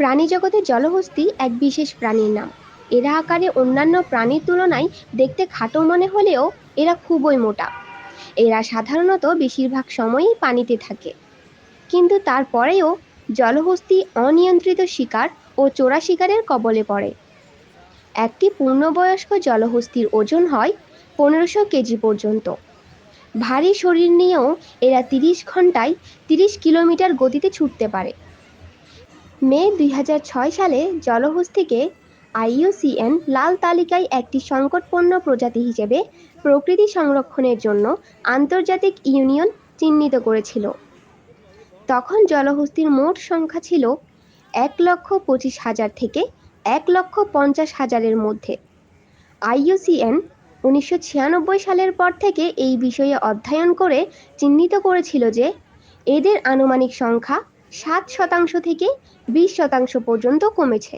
প্রাণীজগতে জলহস্তী এক বিশেষ প্রাণীর নাম। এরা আকারে অন্যান্য প্রাণীর তুলনায় দেখতে খাটো মনে হলেও এরা খুবই মোটা। এরা সাধারণত বেশিরভাগ সময়ই পানিতে থাকে। কিন্তু তারপরেও জলহস্তী অনিয়ন্ত্রিত শিকার ও চোরা শিকারের কবলে পড়ে। একটি পূর্ণবয়স্ক জলহস্তির ওজন হয় পনেরোশো কেজি পর্যন্ত। ভারী শরীর নিয়েও এরা তিরিশ ঘন্টায় তিরিশ কিলোমিটার গতিতে ছুটতে পারে। মে দুই ছয় সালে জলহস্তিকে আইইউসিএন লাল তালিকায় একটি সংকটপূর্ণ প্রজাতি হিসেবে প্রকৃতি সংরক্ষণের জন্য আন্তর্জাতিক ইউনিয়ন চিহ্নিত করেছিল। তখন জলহস্তির মোট সংখ্যা ছিল এক লক্ষ পঁচিশ হাজার থেকে এক লক্ষ পঞ্চাশ হাজারের মধ্যে। আইইউসিএন উনিশশো ছিয়ানব্বই সালের পর থেকে এই বিষয়ে অধ্যয়ন করে চিহ্নিত করেছিল যে এদের আনুমানিক সংখ্যা সাত শতাংশ থেকে বিশ শতাংশ পর্যন্ত কমেছে!